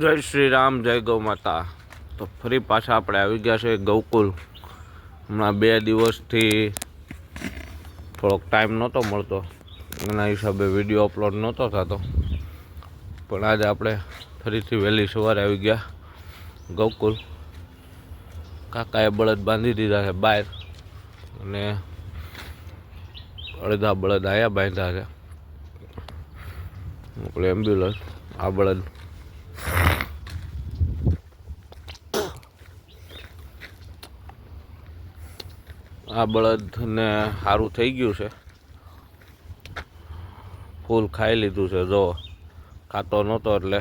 જય શ્રી રામ, જય ગૌ માતા. તો ફરી પાછા આપણે આવી ગયા છે ગૌકુલ. હમણાં બે દિવસથી થોડોક ટાઈમ નહોતો મળતો. એના હિસાબે વીડિયો અપલોડ નહોતો થતો. પણ આજે આપણે ફરીથી વહેલી સવારે આવી ગયા ગૌકુલ. કાકાએ બળદ બાંધી દીધા છે બહાર. અને અડધા બળદ આયા બાંધ્યા છે. આપણે એમ્બ્યુલન્સ આ બળદ. આ બળદને સારું થઈ ગયું છે. ફૂલ ખાઈ લીધું છે જો ખાતો નહોતો એટલે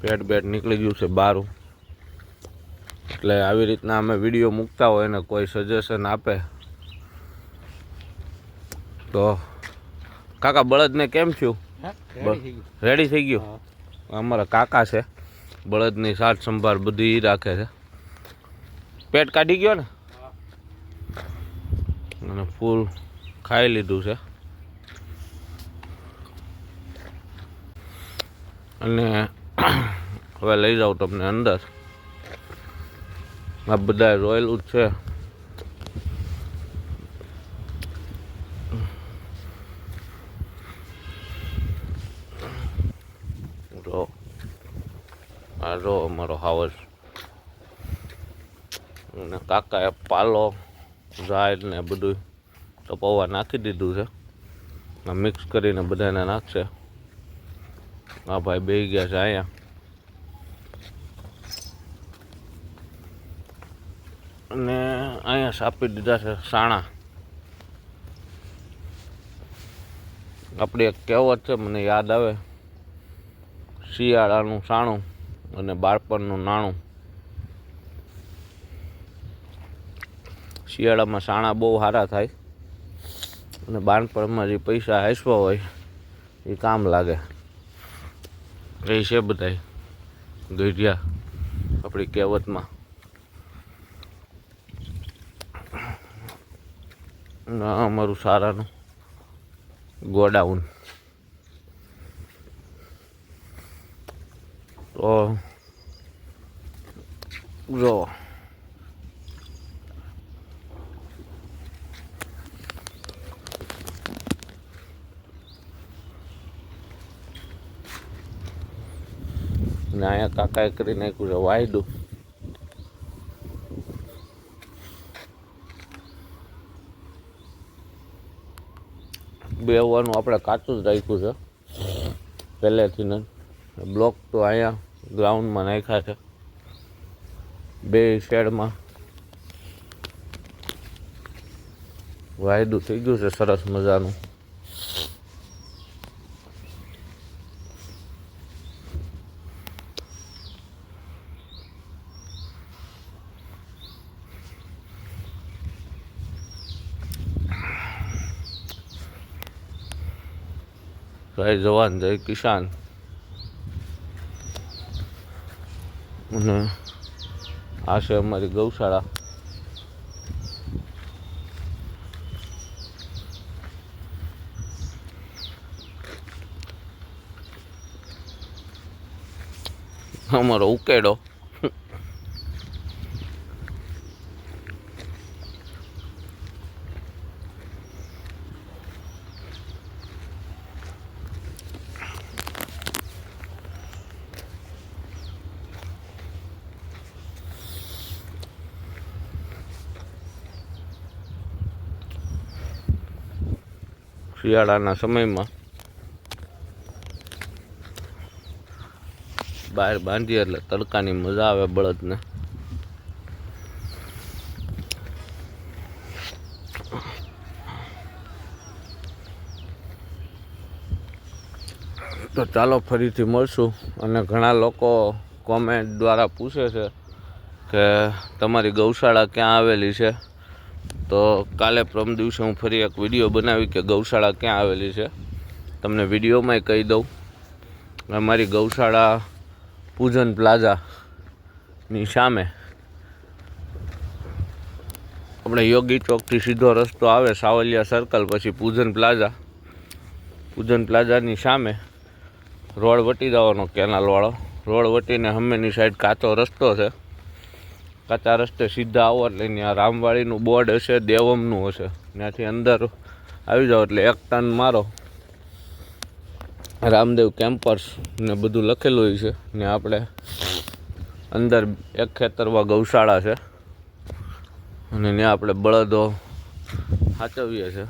પેટ બેટ નીકળી ગયું છે બારું એટલે આવી રીતના અમે વીડિયો મૂકતા હોય ને કોઈ સજેશન આપે તો કાકા બળદને કેમ થયું? રેડી થઈ ગયું. અમારા કાકા છે. બળદની સાર સંભાળ બધી રાખે છે. પેટ કાઢી ગયો ને? અને ફૂલ ખાઈ લીધું છે. અને હવે લઈ જાઉં તમને અંદર. આ બધા રોયલ જ છે. જો, આ રો અમારો હાવસ. અને કાકાએ પાલો. ઝાડ ને બધું પૌવા નાખી દીધું છે. મિક્સ કરીને બધાને નાખશે. આ ભાઈ બે ગયા છે અહીંયા. અને અહીંયા સાપી દીધા છે સાણા. આપણી એક કહેવત છે, મને યાદ આવે. શિયાળાનું સાણું અને બાળપણનું નાણું. શિયાળામાં સાણા બહુ સારા થાય. અને બાળપણમાં જે પૈસા હાંસવા હોય, એ કામ લાગે. એ છે બધાય. ગઢિયા, આપણી કહેવતમાં. ના અમારું સારાનું ગોડાઉન. તો, જો. ને અહીંયા કાકાએ કરી નાખ્યું છે વાયદું બેવાનું આપણે કાચું જ રાખ્યું છે, પહેલેથી ને. બ્લોક તો અહીંયા ગ્રાઉન્ડમાં નાખ્યા છે, બે શેડમાં. વાયદું થઈ ગયું છે, સરસ મજાનું. જય જવાન જય કિસાન. અને આ છે અમારી ગૌશાળા. અમારો ઉકેડો. શિયાળાના સમયમાં બહાર બાંધીએ એટલે તડકાની મજા આવે બળદને. તો ચાલો ફરીથી મળશું અને ઘણા લોકો કોમેન્ટ દ્વારા પૂછે છે કે તમારી ગૌશાળા ક્યાં આવેલી છે? તો કાલે પ્રમ દિવસે હું ફરી એક વીડિયો બનાવી કે ગૌશાળા ક્યાં આવેલી છે. તમને વિડીયોમાંય કહી દઉં. અમારી ગૌશાળા પૂજન પ્લાઝાની સામે. આપણે યોગી ચોકથી સીધો રસ્તો આવે સાવલિયા સર્કલ પછી પૂજન પ્લાઝા. પૂજન પ્લાઝાની સામે રોડ વટી જવાનો કેનાલવાળો રોડ વટીને હમેની સાઈડ કાચો રસ્તો છે. કાચા રસ્તે સીધા આવો એટલે ત્યાં રામવાળીનું બોર્ડ હશે, દેવમનું હશે. ત્યાંથી અંદર આવી જાઓ એટલે એક ટન મારો. રામદેવ કેમ્પર્સ ને બધું લખેલું હોય છે. ને આપણે અંદર એક ખેતરમાં ગૌશાળા છે. અને ત્યાં આપણે બળદો સાચવીએ છીએ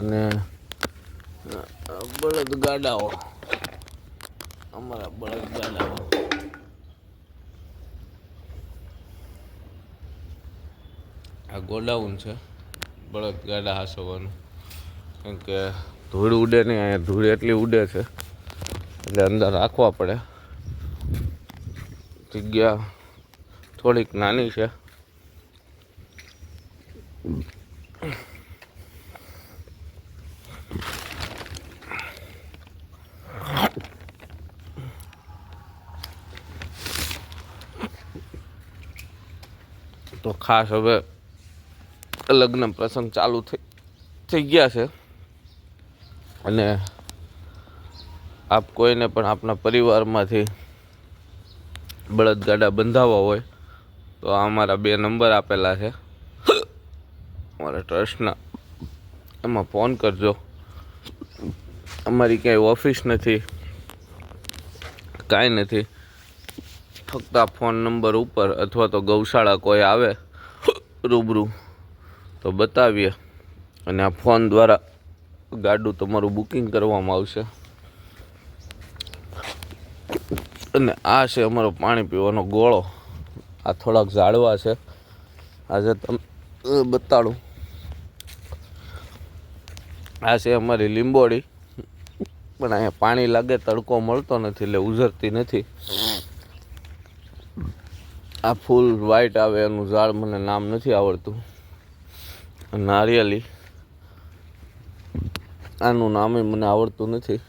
અને બળદ ગાડાઓ. અમારા બળદ ગાડાઓ. આ ગોડાઉન છે. બળદ ગાડા હાસવાનું. કેમ કે ધૂળ ઉડે નહીં અહીંયા ધૂળ એટલી ઉડે છે. એટલે અંદર રાખવા પડે. જગ્યા થોડીક નાની છે. તો ખાસ હવે લગ્ન પ્રસંગ ચાલુ થઈ થઈ ગયા છે. અને આપ કોઈને પણ આપણા પરિવારમાંથી બળદગાડા બંધાવવા હોય, તો આ અમારા બે નંબર આપેલા છે. અમારા ટ્રસ્ટના. એમાં ફોન કરજો. અમારી ક્યાંય ઓફિસ નથી, કાંઈ નથી. ફક્ત આ ફોન નંબર ઉપર અથવા તો ગૌશાળા કોઈ આવે, રૂબરૂ. તો બતાવીએ. અને આ ફોન દ્વારા ગાડું તમારું બુકિંગ કરવામાં આવશે. અને આ છે અમારો પાણી પીવાનો ગોળો. આ થોડાક ઝાડવા છે. આજે તમે બતાડું. આ છે અમારી લીંબોડી પણ અહીંયા પાણી લાગે, તડકો મળતો નથી, એટલે ઉઝરતી નથી. આ ફૂલ વ્હાઈટ આવે, એનું ઝાડ મને નામ નથી આવડતું. નારિયેલી. આનું નામ મને આવડતું નથી.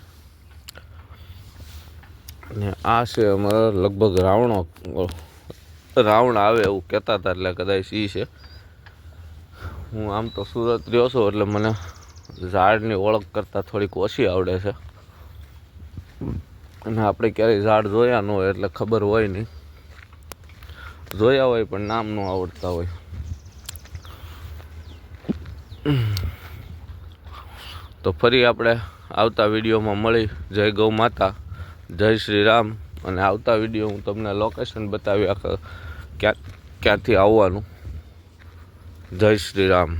ને આ છે અમારા લગભગ રાવણો, રાવણ આવે એવું કહેતા હતા એટલે કદાચ ઈ છે. હું આમ તો સુરત રહ્યો છું એટલે મને ઝાડની ઓળખ કરતાં થોડીક ઓછી આવડે છે. અને આપણે ક્યારેય ઝાડ જોયા ન હોય એટલે ખબર હોય નહીં. જોયા હોય પણ નામ ન આવડતા હોય. તો ફરી આપણે આવતા વિડીયોમાં મળી. જય ગૌ માતા, જય શ્રી રામ અને આવતા વીડિયો હું તમને લોકેશન બતાવી આખા ક્યાં ક્યાંથી આવવાનું. જય શ્રી રામ